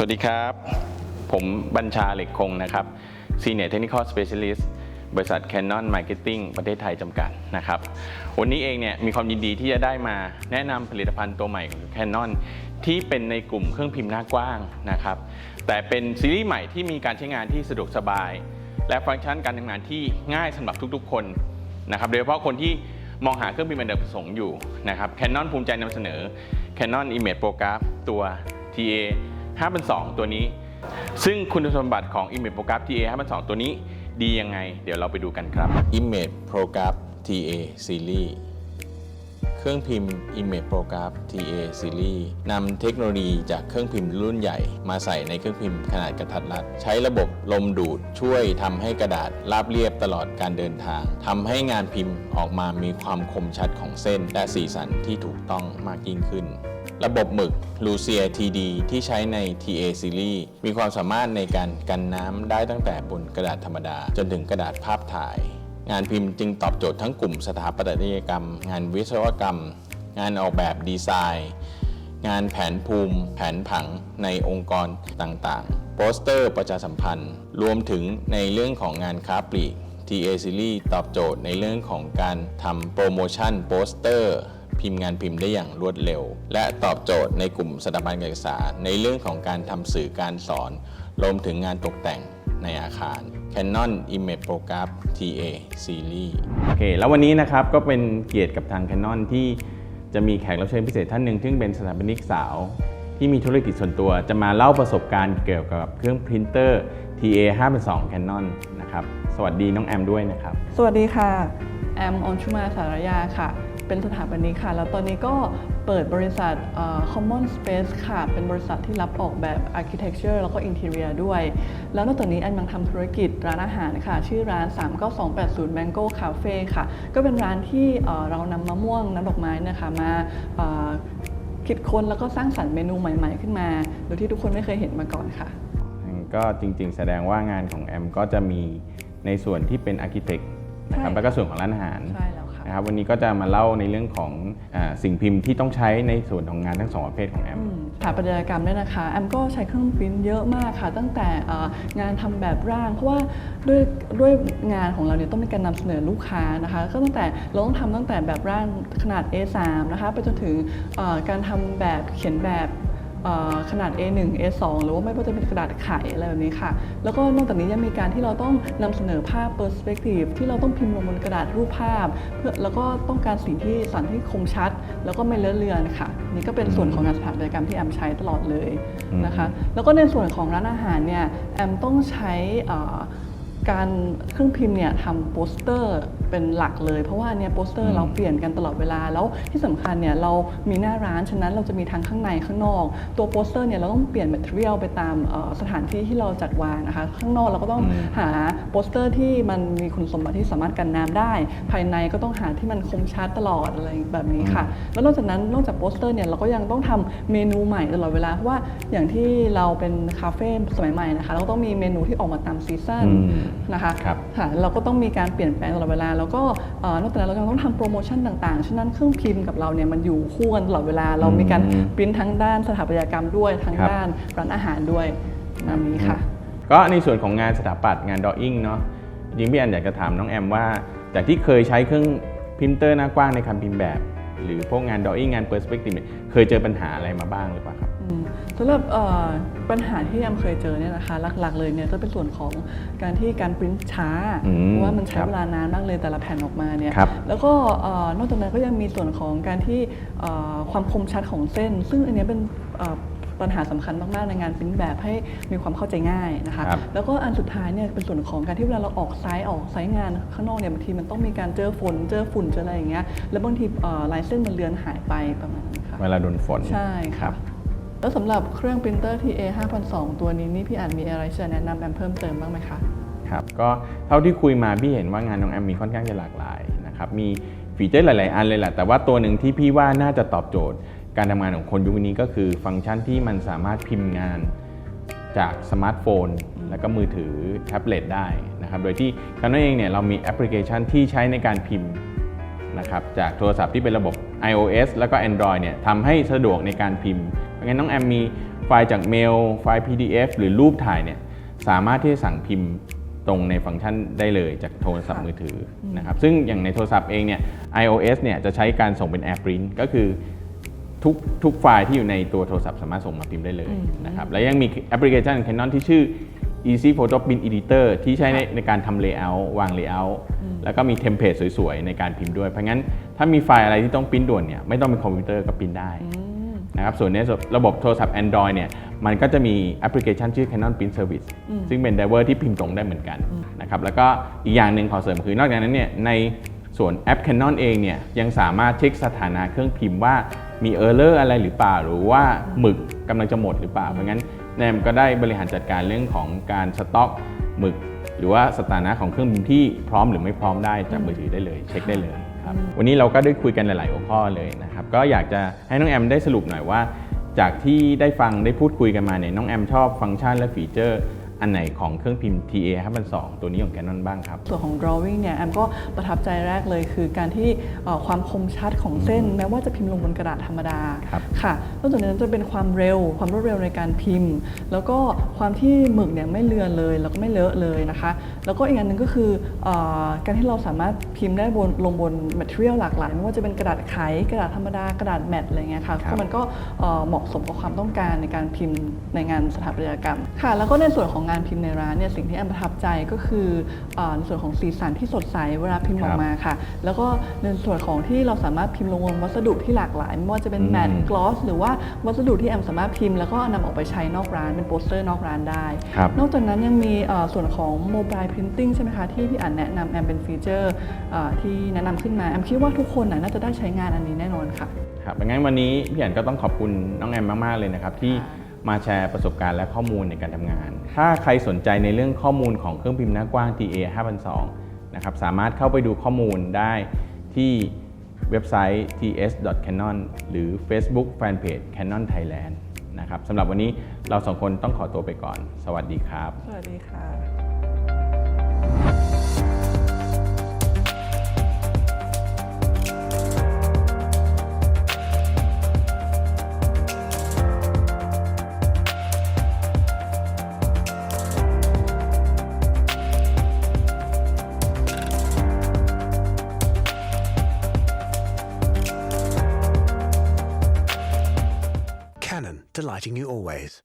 สวัสดีครับ ผมบัญชาเหล็กคงนะครับ Senior Technical Specialist บริษัท Canon Marketing ประเทศไทยจำกัดนะครับ วันนี้เองเนี่ยมีความยินดีที่จะได้มาแนะนำผลิตภัณฑ์ตัวใหม่ของ Canon ที่เป็นในกลุ่มเครื่องพิมพ์หน้ากว้างนะครับ แต่เป็นซีรีส์ใหม่ที่มีการใช้งานที่สะดวกสบาย และฟังก์ชันการทำงานที่ง่ายสำหรับทุกๆ คนนะครับโดยเฉพาะคนที่มองหาเครื่องพิมพ์อเนกประสงค์อยู่นะครับ Canon ภูมิใจนำเสนอ Canon Image Prograph ตัว TA 5,200ตัวนี้ ซึ่งคุณสมบัติของ Image Prograph TA 5,200ตัวนี้ดียังไง เดี๋ยวเราไปดูกันครับ Image Prograph TA Series เครื่องพิมพ์ Image Prograph TA Series นำเทคโนโลยีจากเครื่องพิมพ์รุ่นใหญ่ มาใส่ในเครื่องพิมพ์ขนาดกระทัดรัด ใช้ระบบลมดูดช่วยทำให้กระดาษราบเรียบตลอดการเดินทางทำให้งานพิมพ์ออกมามีความคมชัดของเส้น และสีสันที่ถูกต้องมากยิ่งขึ้น ระบบหมึก Lucia TD ที่ใช้ใน TA Series มีความสามารถในการกันน้ำได้ตั้งแต่บนกระดาษธรรมดา จนถึงกระดาษภาพถ่าย งานพิมพ์จึงตอบโจทย์ทั้งกลุ่มสถาปัตยกรรม งานวิศวกรรม งานออกแบบดีไซน์ งานแผนภูมิ แผนผังในองค์กรต่างๆ โปสเตอร์ประชาสัมพันธ์ รวมถึงในเรื่องของงานค้าปลีก TA Series ตอบโจทย์ในเรื่องของการทำโปรโมชั่นโปสเตอร์ พิมพ์งานพิมพ์ได้อย่างรวดเร็ว และตอบโจทย์ในกลุ่มสถาบันการศึกษา ในเรื่องของการทำสื่อการสอนรวมถึงงานตกแต่งในอาคาร Canon Image Prograph TA Series โอเค แล้ววันนี้นะครับก็เป็นเกียรติกับทาง Canon ที่จะมีแขกรับเชิญพิเศษท่านหนึ่งซึ่งเป็นสถาปนิกสาว ที่มีธุรกิจส่วนตัว จะมาเล่าประสบการณ์เกี่ยวกับเครื่องพรินเตอร์ TA 5 2 Canon นะครับ สวัสดีน้องแอมด้วยนะครับ สวัสดีค่ะ แอม ออนชุมาสารยาค่ะ เป็นสถาปนิกค่ะ แล้วตอนนี้ก็เปิดบริษัทเอ่อ Common Space ค่ะ เป็นบริษัทที่รับออกแบบ Architecture แล้วก็ Interior ด้วย แล้วนอกจากนี้แอมยังทำธุรกิจร้านอาหารค่ะ ชื่อร้าน 39280 Mango Cafe ค่ะ ก็เป็นร้านที่เอ่อเรานำมะม่วงน้ำดอกไม้เนะคะมาเอ่อคิดค้นแล้วก็สร้างสรรค์เมนูใหม่ ๆ ขึ้นมา โดยที่ทุกคนไม่เคยเห็นมาก่อนค่ะ ก็จริง ๆ แสดงว่างานของแอมก็จะมีในส่วนที่เป็นอาร์เคเต็กนะครับใช่แล้วก็ส่วนของร้านอาหารใช่แล้วค่ะ นะครับวันนี้ก็จะมาเล่าในเรื่องของอสิ่งพิมพ์ที่ต้องใช้ในส่วนของงานทั้งสองประเภทของแอมอืมสถาปัตยกรรมเนี่ยนะคะแอมก็ใช้เครื่องปริ้นท์เยอะมากค่ะ ตั้งแต่งานทำแบบร่าง เพราะว่าด้วยด้วยงานของเราเนี่ยต้องมีการนำเสนอลูกค้านะคะก็ตั้งแต่เราต้องทำตั้งแต่แบบร่างขนาด A3 นะคะไปจนถึงการทำแบบเขียนแบบ ขนาด A1 A2 หรือว่าไม่ว่าจะเป็นกระดาษไขอะไรแบบนี้ค่ะ แล้วก็นอกจากนี้ยังมีการที่เราต้องนำเสนอภาพ perspective ที่เราต้องพิมพ์ลงบนกระดาษรูปภาพ เพื่อแล้วก็ต้องการสิ่งที่สันที่คมชัด แล้วก็ไม่เลอะเลือนค่ะ นี่ก็เป็นส่วนของงานสถาปัตยกรรมที่แอมใช้ตลอดเลยนะคะ แล้วก็ในส่วนของร้านอาหารเนี่ยแอมต้องใช้เอ่อ การเครื่องพิมพ์เนี่ยทำโปสเตอร์เป็นหลักเลย เพราะว่าเนี่ยโปสเตอร์เราเปลี่ยนกันตลอดเวลาแล้วที่สำคัญเนี่ยเรามีหน้าร้านฉะนั้นเราจะมีทั้งข้างในข้างนอก ตัวโปสเตอร์เนี่ยเราต้องเปลี่ยนแมทเทียลไปตามเอ่อสถานที่ที่เราจัดวางนะคะข้างนอกเราก็ต้องหาโปสเตอร์ที่มันมีคุณสมบัติที่สามารถกันน้ำได้ ภายในก็ต้องหาที่มันคมชัดตลอดอะไรแบบนี้ค่ะ แล้วนอกจากนั้นนอกจากโปสเตอร์เนี่ยเราก็ยังต้องทำเมนูใหม่ตลอดเวลาเพราะว่าอย่างที่เราเป็นคาเฟ่สมัยใหม่นะคะเราก็ต้องมีเมนูที่ออกมาตามซีซั่นอืมนะคะครับค่ะเราก็ต้องมีการเปลี่ยนแปลงตลอดเวลา แล้วก็เอ่อนอกจากนั้นเรายังต้องทำโปรโมชั่นต่างๆ ฉะนั้นเครื่องพิมพ์กับเราเนี่ยมันอยู่คู่กันตลอดเวลา เรามีการอืมปริ้นทั้งด้านสถาปัตยกรรมด้วยทั้งครับด้านร้านอาหารด้วยแบบนี้ค่ะ ก็ในส่วนของงานสถาปัตย์งานดออิ่งเนาะจริงพี่แอนอยากจะถามน้องแอมว่า จากที่เคยใช้เครื่องพิมพ์เตอร์หน้ากว้างในการพิมพ์แบบ หรือพวกงานดออิ่งงานเปอร์สเปกทีฟเคยเจอปัญหาอะไรมาบ้างหรือเปล่าครับอืม สำหรับเอ่อปัญหาที่แอมเคยเจอเนี่ยนะคะหลักๆ เลยเนี่ยจะเป็นส่วนของการที่การปริ้นช้าอืมเพราะว่ามันใช้ครับเวลานานมากเลยแต่ละแผ่นออกมาเนี่ยครับแล้วก็เอ่อนอกจากนั้นก็ยังมีส่วนของการที่เอ่อความคมชัดของเส้น ซึ่งอันเนี้ยเป็นเอ่อปัญหาสำคัญมาก ๆ ในงานปริ้นแบบให้มีความเข้าใจง่ายนะคะครับแล้วก็อันสุดท้ายเนี่ยเป็นส่วนของการที่เวลาเราออกไซต์ออกไซต์งานข้างนอกเนี่ยบางทีมันต้องมีการเจอฝนเจอฝุ่นเจออะไรอย่างเงี้ยแล้วบางทีเอ่อลายเส้นมันเลือนหายไปประมาณนั้นค่ะเวลาโดนฝนใช่ครัค่ะบ แล้วสำหรับเครื่องปรินเตอร์ TA 5002ตัวนี้นี่พี่อาจมีอะไรจะแนะนำแอมเพิ่มเติมบ้างไหมคะ ครับ ก็เท่าที่คุยมาพี่เห็นว่างานน้องแอมมีค่อนข้างจะหลากหลายนะครับมีฟีเจอร์หลาย ๆ อันเลยแหละแต่ว่าตัวหนึ่งที่พี่ว่าน่าจะตอบโจทย์ การทำงานของคนยุคนี้ก็คือฟังก์ชันที่มันสามารถพิมพ์งานจากสมาร์ทโฟน แล้วก็มือถือแท็บเล็ตได้นะครับโดยที่คานนั่นเองเนี่ยเรามีแอปพลิเคชันที่ใช้ในการพิมพ์นะครับจากโทรศัพท์ที่เป็นระบบ iOS แล้วก็ Android เนี่ยทำให้สะดวกในการพิมพ์ งั้นน้องแอมมีไฟล์จากเมล ไฟล์ PDF หรือรูปถ่ายเนี่ยสามารถที่จะสั่งพิมพ์ตรงในฟังก์ชันได้เลยจากโทรศัพท์ค่ะมือถือนะครับซึ่งอย่างในโทรศัพท์เองเนี่ย iOS เนี่ยจะใช้การส่งเป็น AirPrint ก็คือทุกทุกไฟล์ที่อยู่ในตัวโทรศัพท์สามารถส่งมาพิมพ์ได้เลยนะครับแล้วยังมีแอปพลิเคชัน Canon ที่ชื่อ Easy Photo Print Editor ที่ใช้ในในการทำ Layout วาง Layout แล้วก็มีเทมเพลตสวยๆ ในการพิมพ์ด้วย เพราะงั้นถ้ามีไฟล์อะไรที่ต้องพิมพ์ด่วนเนี่ยไม่ต้องเป็นคอมพิวเตอร์ก็พิมพ์ได้ นะครับส่วนในระบบโทรศัพท์ Android เนี่ยมันก็จะมีแอปพลิเคชันชื่อ Canon Print Service ซึ่งเป็นไดเวอร์ที่พิมพ์ตรงได้เหมือนกันนะครับแล้วก็อีกอย่างหนึ่งขอเสริมคือนอกจากนั้นเนี่ยในส่วนแอป Canon เองเนี่ยยังสามารถเช็คสถานะเครื่องพิมพ์ว่ามีเออร์เลอร์อะไรหรือเปล่า หรือว่าหมึกกำลังจะหมดหรือเปล่า เพราะงั้นแนมก็ได้บริหารจัดการเรื่องของการสต็อกหมึก หรือว่าสถานะของเครื่องบินที่พร้อมหรือไม่พร้อมได้จากมือถือได้เลย เช็คได้เลย ครับ วันนี้เราก็ได้คุยกันหลายๆหัวข้อเลยนะครับ ก็อยากจะให้น้องแอมได้สรุปหน่อยว่า จากที่ได้ฟังได้พูดคุยกันมาเนี่ยน้องแอมชอบฟังก์ชันและฟีเจอร์ อันไหนของเครื่องพิมพ์ TA 5,2ตัวนี้ของ Canon บ้างครับส่วนของ drawing เนี่ยแอมก็ประทับใจแรกเลยคือการที่เอ่อความคมชัดของเส้น แม้ว่าจะพิมพ์ลงบนกระดาษธรรมดาครับค่ะนอกจากนั้นจะเป็นความเร็ว ความรวดเร็วในการพิมพ์ แล้วก็ความที่หมึกเนี่ยไม่เลือนเลย แล้วก็ไม่เลอะเลยนะคะ แล้วก็อีกอันหนึ่งก็คือเออการที่เราสามารถพิมพ์ได้บนลงบน material หลากหลายไม่ว่าจะเป็นกระดาษไขกระดาษธรรมดากระดาษแมตต์อะไรเงี้ยค่ะครับก็มันก็เอ่อเหมาะสมกับความต้องการในการพิมพ์ในงานสถาปัตยกรรมค่ะ แล้วก็ในส่วนของงานพิมพ์ในร้านเนี่ยสิ่งที่แอมประทับใจก็คือเอ่อในส่วนของสีสันที่สดใสเวลาพิมพ์ออกมาค่ะ แล้วก็ในส่วนของที่เราสามารถพิมพ์ลงบนวัสดุที่หลากหลายไม่ว่าจะเป็นอืมแมตต์กลอสหรือว่าวัสดุที่แอมสามารถพิมพ์แล้วก็นำออกไปใช้นอกร้านเป็นโปสเตอร์นอกร้านได้ครับนอกจากนั้นยังมีเอ่อส่วนของโมบายพิมพ์ติ้งใช่ไหมคะที่พี่อ่านแนะนำแอมเป็นฟีเจอร์เอ่อที่แนะนำขึ้นมาแอมคิดว่าทุกคนน่ะน่าจะได้ใช้งานอันนี้แน่นอนค่ะครับงั้นวันนี้พี่อันก็ต้องขอบคุณน้องแอมมากๆเลยนะครับที่ค่ะ มาแชร์ประสบการณ์และข้อมูลในการทำงาน ถ้าใครสนใจในเรื่องข้อมูลของเครื่องพิมพ์หน้ากว้าง TA 502นะครับสามารถเข้าไปดูข้อมูลได้ที่เว็บไซต์ ts.canon หรือ Facebook Fanpage Canon Thailand นะครับสำหรับวันนี้เราสองคนต้องขอตัวไปก่อน สวัสดีครับ สวัสดีค่ะ you always.